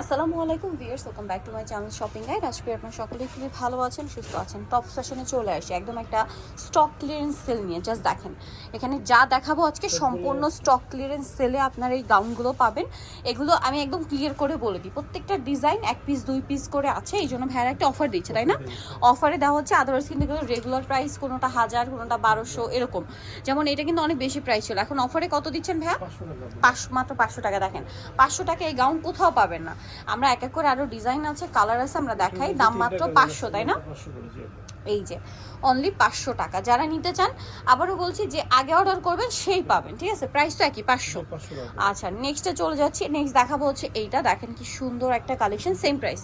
আসসালামু আলাইকুম viewers welcome back to my channel shopping guide. আজকে আপনারা সকলেই খুবই ভালো আছেন সুস্থ আছেন। টপ ফ্যাশনে চলে আসে একদম একটা স্টক ক্লিয়ারেন্স সেল নিয়ে। জাস্ট দেখেন এখানে যা দেখাবো আজকে সম্পূর্ণ স্টক ক্লিয়ারেন্স সেলে আপনারা এই গাউনগুলো পাবেন। এগুলো আমি একদম ক্লিয়ার করে বলে দিই প্রত্যেকটা ডিজাইন এক পিস দুই পিস করে আছে এই জন্য ভাইয়ারা একটা অফার দিচ্ছে তাই না? অফারে দেওয়া হচ্ছে আদার্স কিন্তু এগুলো রেগুলার প্রাইস কোনোটা হাজার কোনোটা বারোশো এরকম। যেমন এটা কিন্তু অনেক বেশি প্রাইস ছিল। এখন অফারে কত দিচ্ছেন ভাইয়া? পাঁচশো মাত্র পাঁচশো টাকা দেখেন। পাঁচশো টাকা এই গাউন কোথাও পাবেন না। আমরা এক এক করে আরও ডিজাইন আছে কালার আছে আমরা দেখাই। দাম মাত্র পাঁচশো তাই না? এই যে অনলি পাঁচশো টাকা। যারা নিতে চান আবারও বলছি যে আগে অর্ডার করবেন সেই পাবেন ঠিক আছে? প্রাইস তো একই পাঁচশো। আচ্ছা নেক্সটে চলে যাচ্ছি নেক্সট দেখাবো হচ্ছে এইটা। দেখেন কি সুন্দর একটা কালেকশন সেম প্রাইস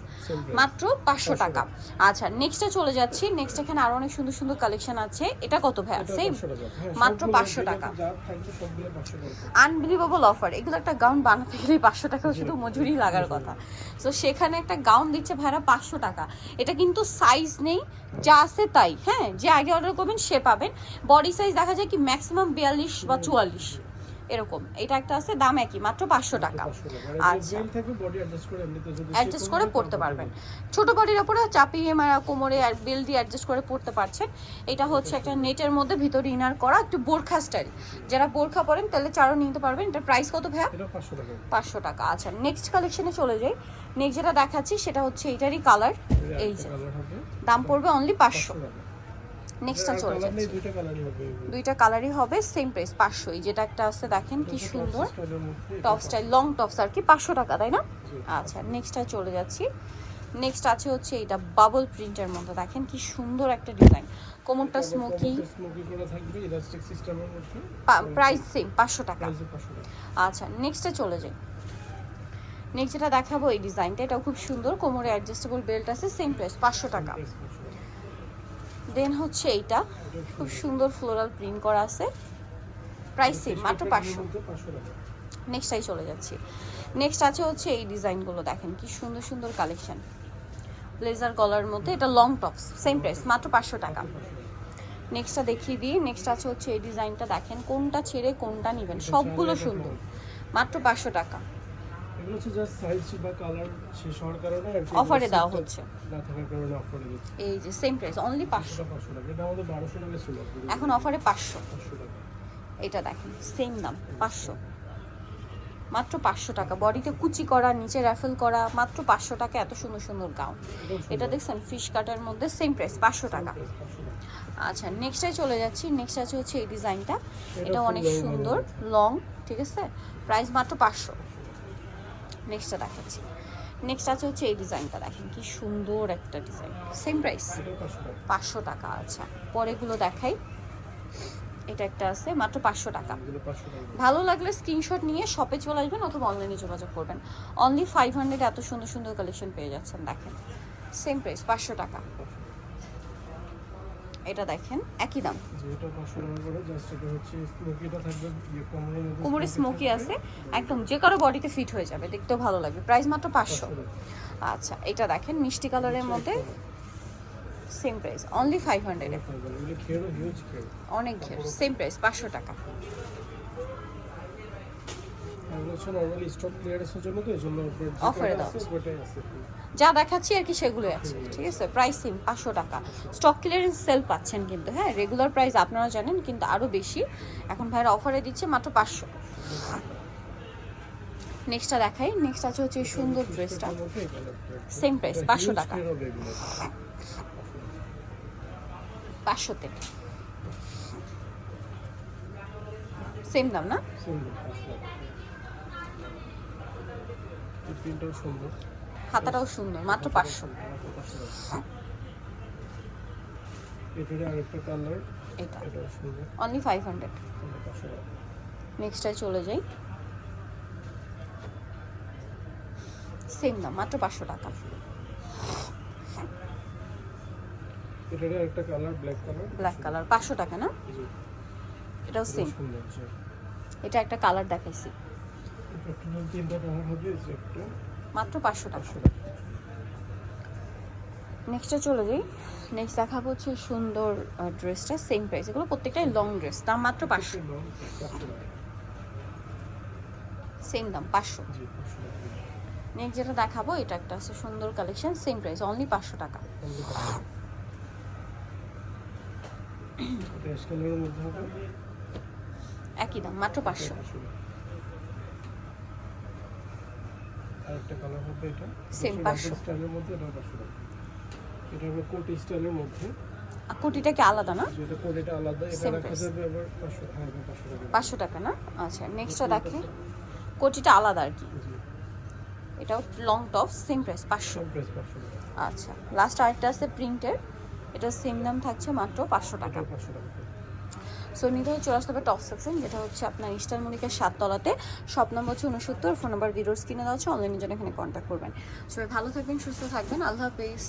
মাত্র পাঁচশো টাকা। আচ্ছা নেক্সটে চলে যাচ্ছি নেক্সট এখানে আরও অনেক সুন্দর সুন্দর কালেকশন আছে। এটা কত ভাইয়া সেম মাত্র 500 টাকা। আনবিলিভেবল অফার এগুলো একটা গাউন বানাতে গেলে পাঁচশো টাকা শুধু মজুরি লাগার কথা। তো সেখানে একটা গাউন দিচ্ছে ভাইরা পাঁচশো টাকা। এটা কিন্তু সাইজ নেই যা আছে তাই হ্যাঁ যে আগে অর্ডার করবেন সে পাবেন। বডি সাইজ দেখা যায় কি ম্যাক্সিমাম বিয়াল্লিশ বা চুয়াল্লিশ এরকম। এটা একটা আছে দাম একই মাত্র পাঁচশো টাকা। আচ্ছা। অ্যাডজাস্ট করে পড়তে পারবেন। ছোট বডির ওপরে চাপিয়ে মানে কোমরে আর বেল দিয়ে অ্যাডজাস্ট করে পড়তে পারছেন। এটা হচ্ছে একটা নেটের মধ্যে ভিতরে ইনার করা একটু বোরখা স্টাইল যারা বোরখা পরেন তাহলে চারও নিতে পারবেন। এটা প্রাইস কত ভাইয়া? পাঁচশো টাকা। আচ্ছা নেক্সট কালেকশনে চলে যাই। নেক্সট যেটা দেখাচ্ছি সেটা হচ্ছে এটারই কালার এই যে দাম পড়বে অনলি পাঁচশো। নেক্সটটা চলে যাচ্ছে দুইটা কালারই হবে। সেম প্রাইস পাঁচশো এই যেটা একটা আছে দেখেন কি সুন্দর। টপ স্টাইল লং টপস আর কি পাঁচশো টাকা তাই না? আচ্ছা নেক্সটটা চলে যাচ্ছি। নেক্সট আছে হচ্ছে এটা বাবল প্রিন্টের মধ্যে। দেখেন কি সুন্দর একটা ডিজাইন কোমরটা স্মোকি প্রাইস সেম পাঁচশো টাকা। প্রাইসে 500 টাকা। আচ্ছা নেক্সটে চলে যাই। নেক্সট যেটা দেখাবো এই ডিজাইনটা এটাও খুব সুন্দর কোমরে অ্যাডজাস্টেবল বেল্ট আছে সেম প্রাইস পাঁচশো টাকা। Price 500 টাকা। দেন হচ্ছে এইটা খুব সুন্দর ফ্লোরাল প্রিন্ট করা আছে। প্রাইস সেম মাত্র পাঁচশো। মধ্যে 500 টাকা। নেক্সটাই চলে যাচ্ছি। নেক্সট আছে হচ্ছে এই ডিজাইনগুলো দেখেন কি সুন্দর সুন্দর কালেকশন ব্লেজার গলার মধ্যে এটা লং টপস সেম প্রাইস মাত্র পাঁচশো টাকা। নেক্সটটা দেখিয়ে দিই নেক্সট আছে হচ্ছে এই ডিজাইনটা দেখেন কোনটা ছেড়ে কোনটা নেবেন সবগুলো সুন্দর। মাত্র পাঁচশো টাকা। এগুলো হচ্ছে জাস্ট সাইজ বা কালার শেষ হওয়ার কারণে অফারে দেওয়া হচ্ছে। না থাকার কারণে অফারে দিচ্ছে। এই যে সেম প্রাইস অনলি পাঁচশো। এটা 500 টাকা এটা আমাদের 1200 টাকা ছিল। এখন অফারে 500 টাকা। এটা দেখেন সেম দাম পাঁচশো। মাত্র পাঁচশো টাকা। বডিতে কুচি করা নিচে র্যাফেল করা মাত্র পাঁচশো টাকা এত সুন্দর সুন্দর গাউন এটা দেখছেন ফিশ কাটার মধ্যে সেম প্রাইস পাঁচশো টাকা। আচ্ছা নেক্সটে চলে যাচ্ছি। নেক্সট আছে হচ্ছে এই ডিজাইনটা এটা অনেক সুন্দর লং ঠিক আছে? প্রাইস মাত্র পাঁচশো। নেক্সটটা দেখাচ্ছি। নেক্সট আছে হচ্ছে এই ডিজাইনটা দেখেন, কি সুন্দর একটা ডিজাইন সেম প্রাইস এটা 500 টাকা পাঁচশো টাকা আচ্ছা। পরেগুলো দেখাই। এটা একটা আছে, মাত্র পাঁচশো টাকা। এগুলো 500 টাকা ভালো লাগলে স্ক্রিনশট নিয়ে শপে চলে আসবেন অথবা অনলাইনে যোগাযোগ করবেন। অনলি ফাইভ হান্ড্রেড এত সুন্দর সুন্দর কালেকশন পেয়ে যাচ্ছেন, দেখেন। সেম প্রাইস পাঁচশো টাকা। এটা দেখেন একই দাম। যে এটা 500 টাকা করে জাস্ট এটা হচ্ছে স্মোকিটা থাকবে। ইয়ে কোমরে স্মোকি আছে একদম যে কারও বডিতে ফিট হয়ে যাবে দেখতেও ভালো লাগবে। প্রাইস মাত্র পাঁচশো। আচ্ছা এটা দেখেন মিষ্টি কালারের মধ্যে সেম প্রাইস অনলি ফাইভ হান্ড্রেডে অনেক ঘের সেম প্রাইস পাঁচশো টাকা। এগুলো হচ্ছে যা দেখাচ্ছি আর কি সেগুলোই আছে, ঠিক আছে? প্রাইস সেম পাঁচশো টাকা। স্টক ক্লিয়ারেন্স সেল পাচ্ছেন কিন্তু হ্যাঁ? রেগুলার প্রাইস আপনারা জানেন, কিন্তু আরও বেশি। এখন ভাইয়ের অফারে দিচ্ছে মাত্র পাঁচশো। নেক্সটটা দেখাই। নেক্সট আছে হচ্ছে সুন্দর ড্রেসটা সেম প্রাইস পাঁচশো টাকা। পাঁচশোতে সেম দাম, না? হাতাটাও সুন্দর মাত্র পাঁচশো। এটা। অনলি ফাইভ হান্ড্রেড নেক্সটটায় চলে যাই। সেম দাম মাত্র পাঁচশো টাকা। এটার আরেকটা colour black colour black colour পাঁচশো টাকা না? এটাও সেম এটা একটা কালার দেখাইছি। এটা তিনটা কালার হবে একটা মাত্র পাঁচশো টাকা। পাঁচশো টাকা। নেক্সটে চলে যাই। নেক্সট দেখাবো হচ্ছে সুন্দর ড্রেসটা সেম প্রাইস এগুলো প্রত্যেকটাই লং ড্রেস দাম মাত্র পাঁচশো। সেম দাম পাঁচশো। নেক্সট যেটা দেখাবো এটা একটা আছে সুন্দর কালেকশন সেম প্রাইস অনলি পাঁচশো টাকা। একই দাম মাত্র পাঁচশো পাঁচশো টাকা। আরেকটা কালার হবে এটা। পাঁচশো। স্টাইলের মধ্যে এটা টাকা। এটা হবে কোটি স্টাইলের মধ্যে। কোটিটা কি আলাদা না? যেটা কোটিটা আলাদা এটা রাখা যাবে আবার পাঁচশো হ্যাঁ এটা পাঁচশো টাকা। পাঁচশো টাকা না? আচ্ছা নেক্সটটা দেখে। কোটিটা আলাদা আর কি। এটাও লং টপ সেম প্রাইস পাঁচশো। সব প্রাইস পাঁচশো টাকা। আচ্ছা লাস্ট আরেকটা আছে প্রিন্টের এটা সেম দাম থাকছে মাত্র পাঁচশো টাকা। এটাও পাঁচশো টাকা। সো নিতে চলে আসতে হবে টপ সেকশন যেটা হচ্ছে আপনার ইস্টার সাত সাততলাতে শপ নম্বর হচ্ছে উনসত্তর ফোন নাম্বার ভিডিওর স্ক্রিনে দেওয়া আছে অনলাইনের জন্য এখানে কন্ট্যাক্ট করবেন। সবাই ভালো থাকবেন, সুস্থ থাকবেন, আল্লাহ হাফিজ।